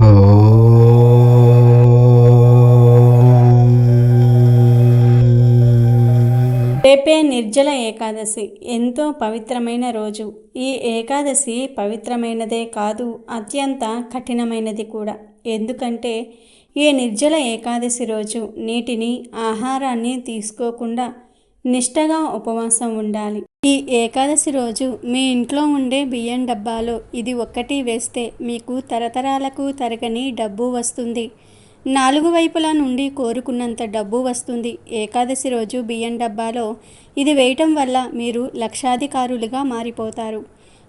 రేపే నిర్జల ఏకాదశి. ఎంతో పవిత్రమైన రోజు. ఈ ఏకాదశి పవిత్రమైనదే కాదు అత్యంత కఠినమైనది కూడా. ఎందుకంటే ఈ నిర్జల ఏకాదశి రోజు నీటిని ఆహారాన్ని తీసుకోకుండా నిష్టగా ఉపవాసం ఉండాలి. ఈ ఏకాదశి రోజు మీ ఇంట్లో ఉండే బియ్యం డబ్బాలో ఇది ఒక్కటి వేస్తే మీకు తరతరాలకు తరగని డబ్బు వస్తుంది. నాలుగు వైపుల నుండి కోరుకున్నంత డబ్బు వస్తుంది. ఏకాదశి రోజు బియ్యం డబ్బాలో ఇది వేయటం వల్ల మీరు లక్షాధికారులుగా మారిపోతారు.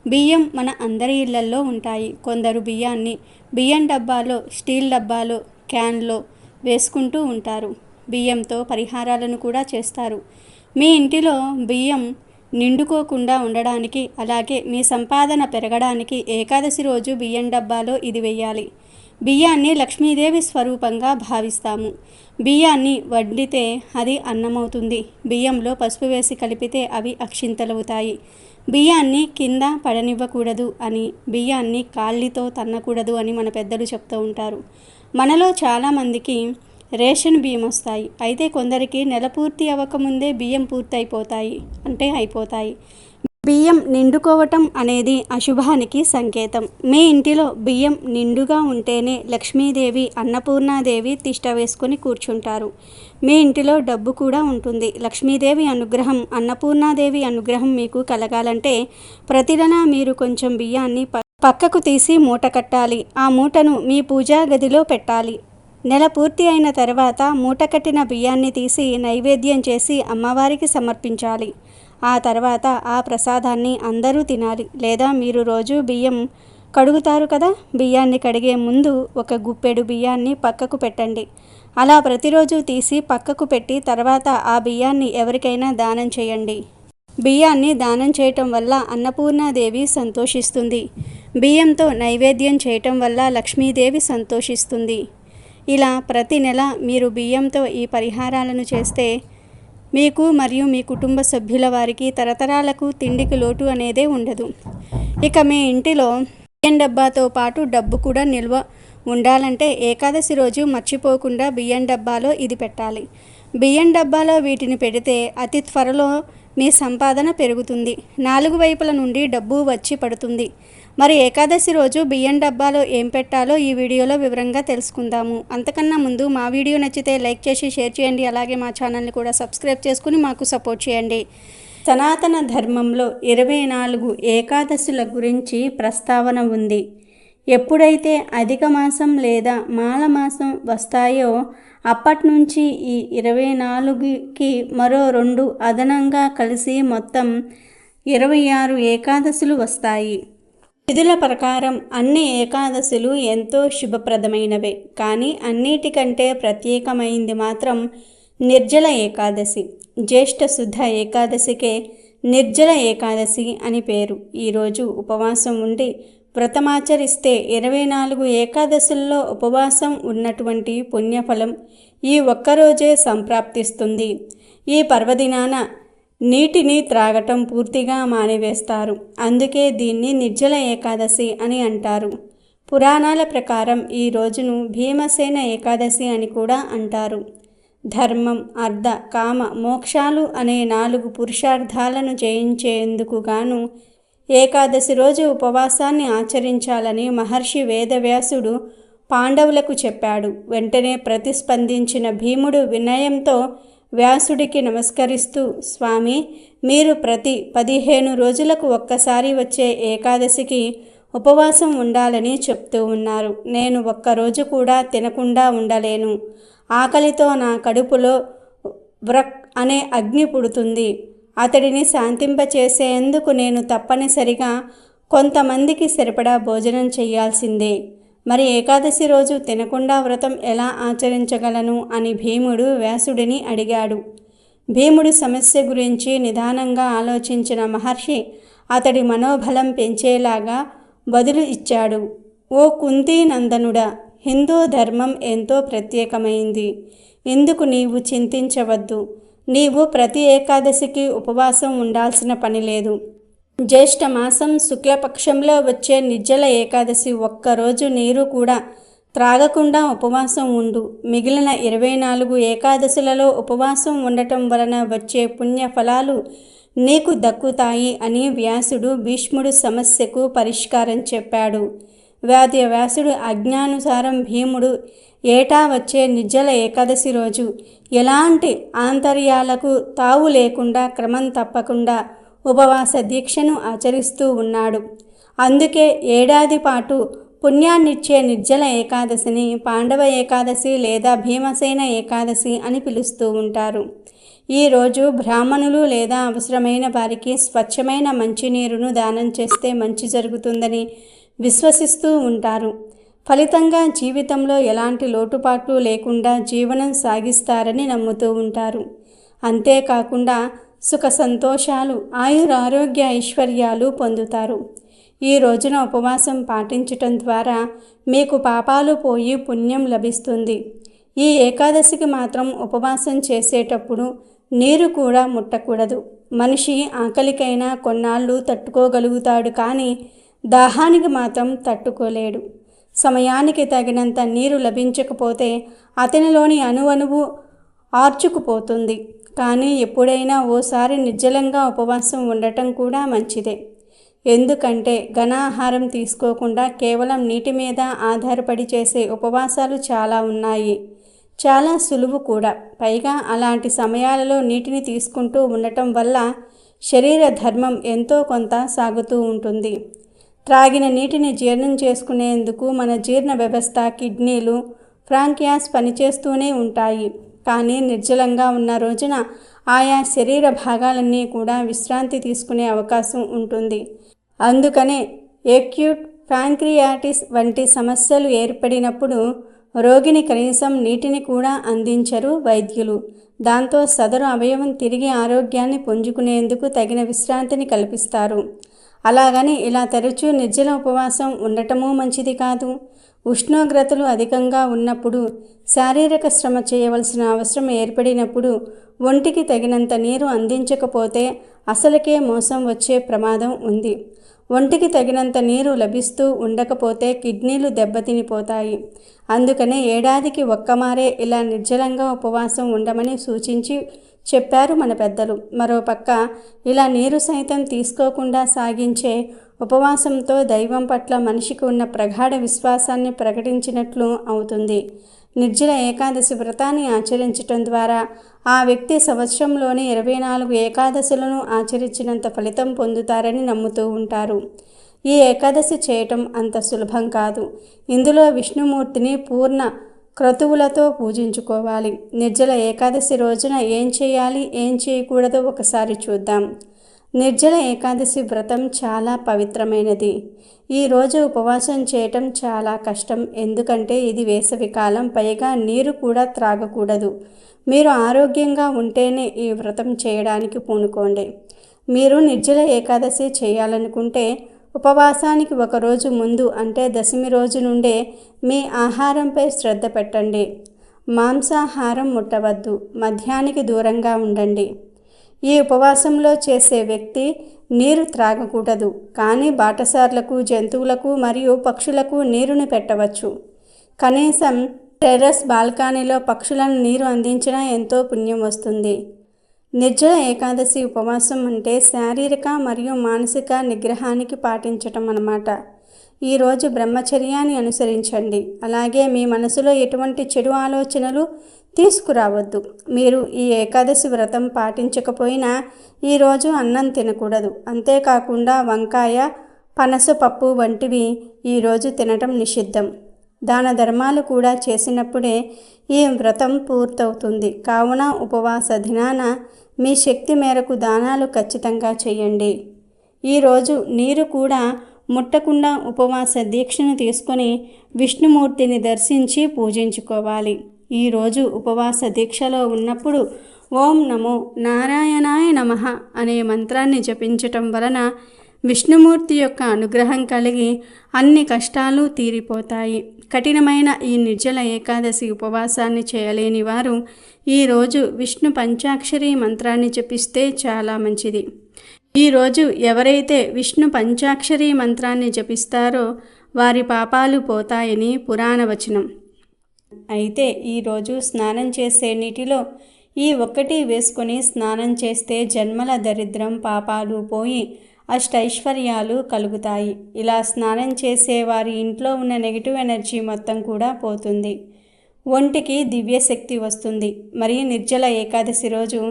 బియ్యం మన అందరి ఇళ్ళల్లో ఉంటాయి. కొందరు బియ్యాన్ని బియ్యం డబ్బాలో స్టీల్ డబ్బాలో క్యాన్లో వేసుకుంటూ ఉంటారు. బియ్యంతో పరిహారాలను కూడా చేస్తారు. మీ ఇంటిలో బియ్యం నిండుకోకుండా ఉండడానికి అలాగే మీ సంపాదన పెరగడానికి ఏకాదశి రోజు బియ్యం డబ్బాలో ఇది వెయ్యాలి బియ్యాన్ని లక్ష్మీదేవి స్వరూపంగా భావిస్తాము. బియ్యాన్ని వండితే అది అన్నమవుతుంది. బియ్యంలో పసుపు వేసి కలిపితే అవి అక్షింతలవుతాయి. బియ్యాన్ని కింద పడనివ్వకూడదు అని బియ్యాన్ని కాళ్ళితో తన్నకూడదు అని మన పెద్దలు చెప్తూ ఉంటారు. మనలో చాలామందికి రేషన్ బియ్యం వస్తాయి అయితే కొందరికి నెల పూర్తి అవ్వకముందే బియ్యం పూర్తయిపోతాయి అంటే అయిపోతాయి. బియ్యం నిండుకోవటం అనేది అశుభానికి సంకేతం. మీ ఇంటిలో బియ్యం నిండుగా ఉంటేనే లక్ష్మీదేవి అన్నపూర్ణాదేవి తిష్ట వేసుకొని కూర్చుంటారు. మీ ఇంటిలో డబ్బు కూడా ఉంటుంది. లక్ష్మీదేవి అనుగ్రహం అన్నపూర్ణాదేవి అనుగ్రహం మీకు కలగాలంటే ప్రతిదన మీరు కొంచెం బియ్యాన్ని పక్కకు తీసి మూట కట్టాలి. ఆ మూటను మీ పూజా గదిలో పెట్టాలి. నెల పూర్తి అయిన తర్వాత మూటకట్టిన బియ్యాన్ని తీసి నైవేద్యం చేసి అమ్మవారికి సమర్పించాలి. ఆ తర్వాత ఆ ప్రసాదాన్ని అందరూ తినాలి. లేదా మీరు రోజు బియ్యం కడుగుతారు కదా? బియ్యాన్ని కడిగే ముందు ఒక గుప్పెడు బియ్యాన్ని పక్కకు పెట్టండి. అలా ప్రతిరోజు తీసి పక్కకు పెట్టి తర్వాత ఆ బియ్యాన్ని ఎవరికైనా దానం చేయండి. బియ్యాన్ని దానం చేయటం వల్ల అన్నపూర్ణాదేవి సంతోషిస్తుంది. బియ్యంతో నైవేద్యం చేయటం వల్ల లక్ష్మీదేవి సంతోషిస్తుంది. ఇలా ప్రతి నెల మీరు బియ్యంతో ఈ పరిహారాలను చేస్తే మీకు మరియు మీ కుటుంబ సభ్యుల వారికి తరతరాలకు తిండికి లోటు అనేదే ఉండదు. ఇక మీ ఇంటిలో బియ్యం డబ్బాతో పాటు డబ్బు కూడా నిల్వ ఉండాలంటే ఏకాదశి రోజు మర్చిపోకుండా బియ్యం డబ్బాలో ఇది పెట్టాలి. బియ్యం డబ్బాలో వీటిని పెడితే అతి త్వరలో మీ సంపాదన పెరుగుతుంది. నాలుగు వైపుల నుండి డబ్బు వచ్చి పడుతుంది. మరి ఏకాదశి రోజు బియ్యం డబ్బాలో ఏం పెట్టాలో ఈ వీడియోలో వివరంగా తెలుసుకుందాము. అంతకన్నా ముందు మా వీడియో నచ్చితే లైక్ చేసి షేర్ చేయండి. అలాగే మా ఛానల్ని కూడా సబ్స్క్రైబ్ చేసుకుని మాకు సపోర్ట్ చేయండి. సనాతన ధర్మంలో ఇరవై నాలుగు ఏకాదశుల గురించి ప్రస్తావన ఉంది. ఎప్పుడైతే అధిక మాసం లేదా మాల మాసం వస్తాయో అప్పటి నుంచి ఈ ఇరవై నాలుగుకి మరో రెండు అదనంగా కలిసి మొత్తం ఇరవై ఆరు ఏకాదశులు వస్తాయి. విధుల ప్రకారం అన్ని ఏకాదశులు ఎంతో శుభప్రదమైనవే. కానీ అన్నిటికంటే ప్రత్యేకమైంది మాత్రం నిర్జల ఏకాదశి. జ్యేష్ఠ శుద్ధ ఏకాదశికే నిర్జల ఏకాదశి అని పేరు. ఈరోజు ఉపవాసం ఉండి వ్రతమాచరిస్తే ఇరవై నాలుగు ఏకాదశుల్లో ఉపవాసం ఉన్నటువంటి పుణ్యఫలం ఈ ఒక్కరోజే సంప్రాప్తిస్తుంది. ఈ పర్వదినాన నీటిని త్రాగటం పూర్తిగా మానివేస్తారు. అందుకే దీన్ని నిర్జల ఏకాదశి అని అంటారు. పురాణాల ప్రకారం ఈ రోజును భీమసేన ఏకాదశి అని కూడా అంటారు. ధర్మం అర్ధ కామ మోక్షాలు అనే నాలుగు పురుషార్థాలను జయించేందుకు గాను ఏకాదశి రోజు ఉపవాసాన్ని ఆచరించాలని మహర్షి వేదవ్యాసుడు పాండవులకు చెప్పాడు. వెంటనే ప్రతిస్పందించిన భీముడు వినయంతో వ్యాసుడికి నమస్కరిస్తూ స్వామి మీరు ప్రతి పదిహేను రోజులకు ఒక్కసారి వచ్చే ఏకాదశికి ఉపవాసం ఉండాలని చెప్తూ ఉన్నారు. నేను ఒక్కరోజు కూడా తినకుండా ఉండలేను. ఆకలితో నా కడుపులో వ్రక్ అనే అగ్ని పుడుతుంది. అతడిని శాంతింపచేసేందుకు నేను తప్పనిసరిగా కొంతమందికి సరిపడా భోజనం చేయాల్సిందే. మరి ఏకాదశి రోజు తినకుండా వ్రతం ఎలా ఆచరించగలను? అని భీముడు వ్యాసుడిని అడిగాడు. భీముడు సమస్య గురించి నిదానంగా ఆలోచించిన మహర్షి అతడి మనోబలం పెంచేలాగా బదులు ఇచ్చాడు. ఓ కుంతీ నందనుడా హిందూ ధర్మం ఎంతో ప్రత్యేకమైంది. ఇందుకు నీవు చింతించవద్దు? నీవు ప్రతి ఏకాదశికి ఉపవాసం ఉండాల్సిన పని లేదు. జ్యేష్ఠ మాసం శుక్లపక్షంలో వచ్చే నిర్జల ఏకాదశి ఒక్కరోజు నీరు కూడా త్రాగకుండా ఉపవాసం ఉండు. మిగిలిన ఇరవై నాలుగు ఏకాదశులలో ఉపవాసం ఉండటం వలన వచ్చే పుణ్య ఫలాలు నీకు దక్కుతాయి అని వ్యాసుడు భీష్ముడు సమస్యకు పరిష్కారం చెప్పాడు. వ్యాధి వ్యాసుడు అజ్ఞానుసారం భీముడు ఏటా వచ్చే నిర్జల ఏకాదశి రోజు. ఎలాంటి ఆంతర్యాలకు తావు లేకుండా క్రమం తప్పకుండా ఉపవాస దీక్షను ఆచరిస్తూ ఉన్నాడు. అందుకే ఏడాది పాటు పుణ్యాన్నిచ్చే నిర్జల ఏకాదశిని పాండవ ఏకాదశి లేదా భీమసేన ఏకాదశి అని పిలుస్తూ ఉంటారు. ఈరోజు బ్రాహ్మణులు లేదా అవసరమైన వారికి స్వచ్ఛమైన మంచినీరును దానం చేస్తే మంచి జరుగుతుందని విశ్వసిస్తూ ఉంటారు. ఫలితంగా జీవితంలో ఎలాంటి లోటుపాట్లు లేకుండా జీవనం సాగిస్తారని నమ్ముతూ ఉంటారు. అంతేకాకుండా సుఖ సంతోషాలు ఆయురారోగ్య ఐశ్వర్యాలు పొందుతారు. ఈ రోజున ఉపవాసం పాటించటం ద్వారా మీకు పాపాలు పోయి పుణ్యం లభిస్తుంది. ఈ ఏకాదశికి మాత్రం ఉపవాసం చేసేటప్పుడు నీరు కూడా ముట్టకూడదు. మనిషి ఆకలికైనా కొన్నాళ్ళు తట్టుకోగలుగుతాడు కానీ దాహానికి మాత్రం తట్టుకోలేడు. సమయానికి తగినంత నీరు లభించకపోతే అతనిలోని అణువణువు ఆర్చుకుపోతుంది. కానీ ఎప్పుడైనా ఓసారి నిర్జలంగా ఉపవాసం ఉండటం కూడా మంచిదే. ఎందుకంటే ఘనాహారం తీసుకోకుండా కేవలం నీటి మీద ఆధారపడి చేసే ఉపవాసాలు చాలా ఉన్నాయి. చాలా సులువు కూడా. పైగా అలాంటి సమయాలలో నీటిని తీసుకుంటూ ఉండటం వల్ల శరీర ధర్మం ఎంతో కొంత సాగుతూ ఉంటుంది. త్రాగిన నీటిని జీర్ణం చేసుకునేందుకు మన జీర్ణ వ్యవస్థ కిడ్నీలు ఫ్రాంకియాస్ పనిచేస్తూనే ఉంటాయి. కానీ నిర్జలంగా ఉన్న రోజున ఆయా శరీర భాగాలన్నీ కూడా విశ్రాంతి తీసుకునే అవకాశం ఉంటుంది. అందుకనే ఎక్యూట్ ప్యాంక్రియాటిస్ వంటి సమస్యలు ఏర్పడినప్పుడు రోగిని కనీసం నీటిని కూడా అందించరు వైద్యులు. దాంతో సదరు అవయవం తిరిగి ఆరోగ్యాన్ని పుంజుకునేందుకు తగిన విశ్రాంతిని కల్పిస్తారు. అలాగని ఇలా తరచూ నిర్జల ఉపవాసం ఉండటమూ మంచిది కాదు. ఉష్ణోగ్రతలు అధికంగా ఉన్నప్పుడు శారీరక శ్రమ చేయవలసిన అవసరం ఏర్పడినప్పుడు ఒంటికి తగినంత నీరు అందించకపోతే అసలుకే మోసం వచ్చే ప్రమాదం ఉంది. ఒంటికి తగినంత నీరు లభిస్తూ ఉండకపోతే కిడ్నీలు దెబ్బతినిపోతాయి. అందుకనే ఏడాదికి ఒక్కమారే ఇలా నిర్జలంగా ఉపవాసం ఉండమని సూచించి చెప్పారు మన పెద్దలు. మరోపక్క ఇలా నీరు సైతం తీసుకోకుండా సాగించే ఉపవాసంతో దైవం పట్ల మనిషికి ఉన్న ప్రగాఢ విశ్వాసాన్ని ప్రకటించినట్లు అవుతుంది. నిర్జల ఏకాదశి వ్రతాన్ని ఆచరించటం ద్వారా ఆ వ్యక్తి సంవత్సరంలోని ఇరవై నాలుగు ఏకాదశులను ఆచరించినంత ఫలితం పొందుతారని నమ్ముతూ ఉంటారు. ఈ ఏకాదశి చేయటం అంత సులభం కాదు. ఇందులో విష్ణుమూర్తిని పూర్ణ క్రతువులతో పూజించుకోవాలి. నిర్జల ఏకాదశి రోజున ఏం చేయాలి ఏం చేయకూడదో ఒకసారి చూద్దాం. నిర్జల ఏకాదశి వ్రతం చాలా పవిత్రమైనది. ఈరోజు ఉపవాసం చేయటం చాలా కష్టం. ఎందుకంటే ఇది వేసవికాలం పైగా నీరు కూడా త్రాగకూడదు. మీరు ఆరోగ్యంగా ఉంటేనే ఈ వ్రతం చేయడానికి పూనుకోండి. మీరు నిర్జల ఏకాదశి చేయాలనుకుంటే ఉపవాసానికి ఒకరోజు ముందు అంటే దశమి రోజు నుండే మీ ఆహారంపై శ్రద్ధ పెట్టండి. మాంసాహారం ముట్టవద్దు. మద్యానికి దూరంగా ఉండండి. ఈ ఉపవాసంలో చేసే వ్యక్తి నీరు త్రాగకూడదు. కానీ బాటసార్లకు జంతువులకు మరియు పక్షులకు నీరుని పెట్టవచ్చు. కనీసం టెర్రస్ బాల్కనీలో పక్షులను నీరు అందించినా ఎంతో పుణ్యం వస్తుంది. నిర్జల ఏకాదశి ఉపవాసం అంటే శారీరక మరియు మానసిక నిగ్రహానికి పాటించటం అన్నమాట. ఈరోజు బ్రహ్మచర్యాన్ని అనుసరించండి. అలాగే మీ మనసులో ఎటువంటి చెడు ఆలోచనలు తీసుకురావద్దు. మీరు ఈ ఏకాదశి వ్రతం పాటించకపోయినా ఈరోజు అన్నం తినకూడదు. అంతేకాకుండా వంకాయ పనసపప్పు వంటివి ఈరోజు తినటం నిషిద్ధం. దాన ధర్మాలు కూడా చేసినప్పుడే ఈ వ్రతం పూర్తవుతుంది. కావున ఉపవాస దినాన మీ శక్తి మేరకు దానాలు ఖచ్చితంగా చేయండి. ఈరోజు నీరు కూడా ముట్టకుండా ఉపవాస దీక్షను తీసుకొని విష్ణుమూర్తిని దర్శించి పూజించుకోవాలి. ఈరోజు ఉపవాస దీక్షలో ఉన్నప్పుడు ఓం నమో నారాయణాయ నమః అనే మంత్రాన్ని జపించటం వలన విష్ణుమూర్తి యొక్క అనుగ్రహం కలిగి అన్ని కష్టాలు తీరిపోతాయి. కఠినమైన ఈ నిర్జల ఏకాదశి ఉపవాసాన్ని చేయలేని వారు ఈరోజు విష్ణు పంచాక్షరి మంత్రాన్ని జపిస్తే చాలా మంచిది. ఈరోజు ఎవరైతే విష్ణు పంచాక్షరి మంత్రాన్ని జపిస్తారో వారి పాపాలు పోతాయని పురాణ వచనం. అయితే ఈరోజు స్నానం చేసే నీటిలో ఈ ఒక్కటి వేసుకొని స్నానం చేస్తే జన్మల దరిద్రం పాపాలు పోయి అష్టైశ్వర్యాలు కలుగుతాయి. ఇలా స్నానం చేసే వారి ఇంట్లో ఉన్న నెగిటివ్ ఎనర్జీ మొత్తం కూడా పోతుంది. ఒంటికి దివ్యశక్తి వస్తుంది. మరి నిర్జల ఏకాదశి రోజు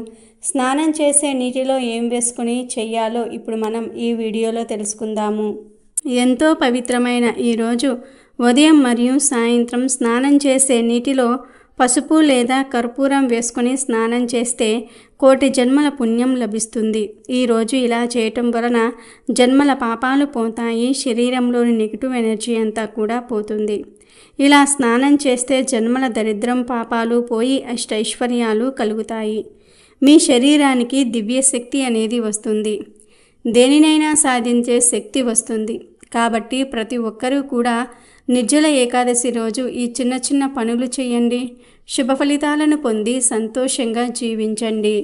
స్నానం చేసే నీటిలో ఏం వేసుకుని చెయ్యాలో ఇప్పుడు మనం ఈ వీడియోలో తెలుసుకుందాము. ఎంతో పవిత్రమైన ఈరోజు ఉదయం మరియు సాయంత్రం స్నానం చేసే నీటిలో పసుపు లేదా కర్పూరం వేసుకొని స్నానం చేస్తే కోటి జన్మల పుణ్యం లభిస్తుంది. ఈరోజు ఇలా చేయటం వలన జన్మల పాపాలు పోతాయి శరీరంలోని నెగిటివ్ ఎనర్జీ అంతా కూడా పోతుంది. ఇలా స్నానం చేస్తే జన్మల దరిద్రం పాపాలు పోయి అష్టైశ్వర్యాలు కలుగుతాయి. మీ శరీరానికి దివ్యశక్తి అనేది వస్తుంది. దేనినైనా సాధించే శక్తి వస్తుంది. కాబట్టి ప్రతి ఒక్కరూ కూడా నిర్జల ఏకాదశి రోజు ఈ చిన్న చిన్న పనులు చేయండి. శుభ ఫలితాలను పొంది సంతోషంగా జీవించండి.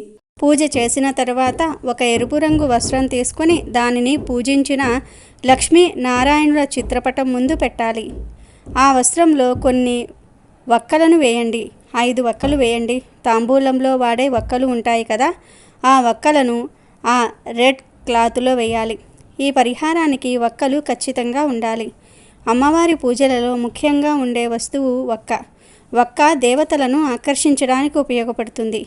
పూజ చేసిన తర్వాత ఒక ఎరుపు రంగు వస్త్రం తీసుకొని దానిని పూజించిన లక్ష్మీ నారాయణుల చిత్రపటం ముందు పెట్టాలి. ఆ వస్త్రంలో కొన్ని వక్కలను వేయండి. ఐదు వక్కలు వేయండి. తాంబూలంలో వాడే వక్కలు ఉంటాయి కదా ఆ వక్కలను ఆ రెడ్ క్లాత్లో వేయాలి. ఈ పరిహారానికి వక్కలు ఖచ్చితంగా ఉండాలి. అమ్మవారి పూజలలో ముఖ్యంగా ఉండే వస్తువు వక్క. వక్క దేవతలను ఆకర్షించడానికి ఉపయోగపడుతుంది.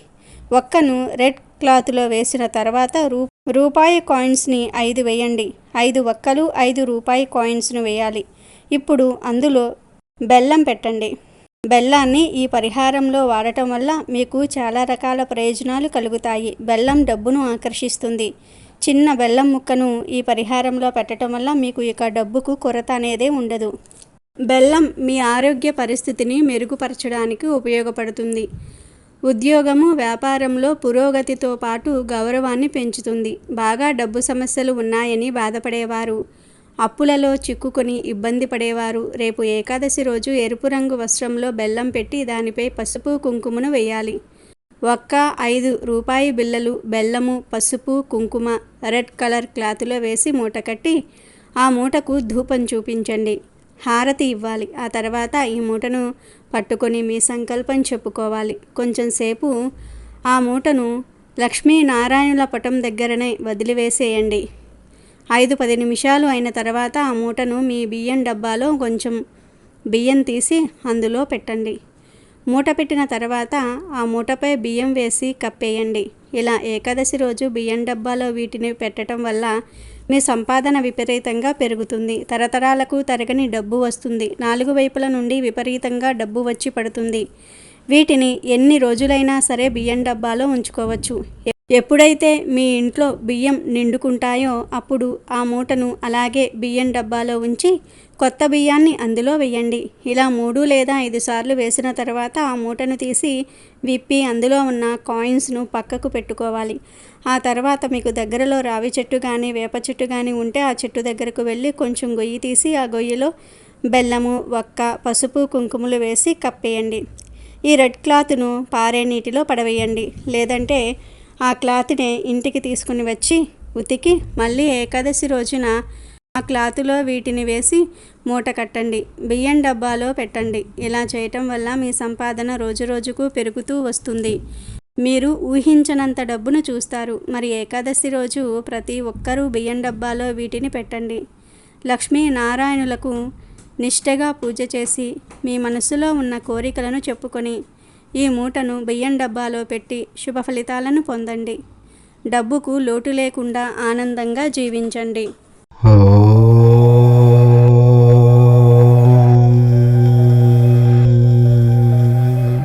వక్కను రెడ్ క్లాత్లో వేసిన తర్వాత రూ రూపాయి కాయిన్స్ని ఐదు వేయండి. ఐదు వక్కలు ఐదు రూపాయి కాయిన్స్ను వేయాలి. ఇప్పుడు అందులో బెల్లం పెట్టండి. బెల్లాన్ని ఈ పరిహారంలో వాడటం వల్ల మీకు చాలా రకాల ప్రయోజనాలు కలుగుతాయి. బెల్లం డబ్బును ఆకర్షిస్తుంది. చిన్న బెల్లం ముక్కను ఈ పరిహారంలో పెట్టడం వల్ల మీకు ఇక డబ్బుకు కొరత అనేదే ఉండదు. బెల్లం మీ ఆరోగ్య పరిస్థితిని మెరుగుపరచడానికి ఉపయోగపడుతుంది. ఉద్యోగము వ్యాపారంలో పురోగతితో పాటు గౌరవాన్ని పెంచుతుంది. బాగా డబ్బు సమస్యలు ఉన్నాయని బాధపడేవారు. అప్పులలో చిక్కుకొని ఇబ్బంది పడేవారు. రేపు ఏకాదశి రోజు ఎరుపు రంగు వస్త్రంలో బెల్లం పెట్టి దానిపై పసుపు కుంకుమను వేయాలి. ఒక్క ఐదు రూపాయి బిళ్ళలు బెల్లము పసుపు కుంకుమ రెడ్ కలర్ క్లాత్లో వేసి మూట కట్టి ఆ మూటకు ధూపం చూపించండి. హారతి ఇవ్వాలి. ఆ తర్వాత ఈ మూటను పట్టుకొని మీ సంకల్పం చెప్పుకోవాలి. కొంచెం సేపు ఆ మూటను లక్ష్మీనారాయణుల పటం దగ్గరనే వదిలివేసేయండి. ఐదు పది నిమిషాలు అయిన తర్వాత ఆ మూటను మీ బియ్యం డబ్బాలో కొంచెం బియ్యం తీసి అందులో పెట్టండి. మూట పెట్టిన తర్వాత ఆ మూటపై బియ్యం వేసి కప్పేయండి. ఇలా ఏకాదశి రోజు బియ్యం డబ్బాలో వీటిని పెట్టడం వల్ల మీ సంపాదన విపరీతంగా పెరుగుతుంది. తరతరాలకు తరగని డబ్బు వస్తుంది. నాలుగు వైపుల నుండి విపరీతంగా డబ్బు వచ్చి పడుతుంది. వీటిని ఎన్ని రోజులైనా సరే బియ్యం డబ్బాలో ఉంచుకోవచ్చు. ఎప్పుడైతే మీ ఇంట్లో బియ్యం నిండుకుంటాయో అప్పుడు ఆ మూటను అలాగే బియ్యం డబ్బాలో ఉంచి కొత్త బియ్యాన్ని అందులో వేయండి ఇలా మూడు లేదా ఐదు సార్లు వేసిన తర్వాత ఆ మూటను తీసి విప్పి అందులో ఉన్న కాయిన్స్ను పక్కకు పెట్టుకోవాలి. ఆ తర్వాత మీకు దగ్గరలో రావి చెట్టు కానీ వేప చెట్టు కానీ ఉంటే ఆ చెట్టు దగ్గరకు వెళ్ళి కొంచెం గొయ్యి తీసి ఆ గొయ్యిలో బెల్లము వక్క పసుపు కుంకుమలు వేసి కప్పేయండి. ఈ రెడ్ క్లాత్ను పారే నీటిలో పడవేయండి. లేదంటే ఆ క్లాత్ని ఇంటికి తీసుకుని వచ్చి ఉతికి మళ్ళీ ఏకాదశి రోజున ఆ క్లాతులో వీటిని వేసి మూట కట్టండి బియ్యం డబ్బాలో పెట్టండి. ఇలా చేయటం వల్ల మీ సంపాదన రోజు రోజుకు పెరుగుతూ వస్తుంది. మీరు ఊహించనంత డబ్బును చూస్తారు. మరి ఏకాదశి రోజు ప్రతి ఒక్కరూ బియ్యం డబ్బాలో వీటిని పెట్టండి. లక్ష్మీ నారాయణులకు నిష్టగా పూజ చేసి మీ మనసులో ఉన్న కోరికలను చెప్పుకొని ఈ మూటను బియ్యం డబ్బాలో పెట్టి శుభ ఫలితాలను పొందండి. డబ్బుకు లోటు లేకుండా ఆనందంగా జీవించండి. ఓ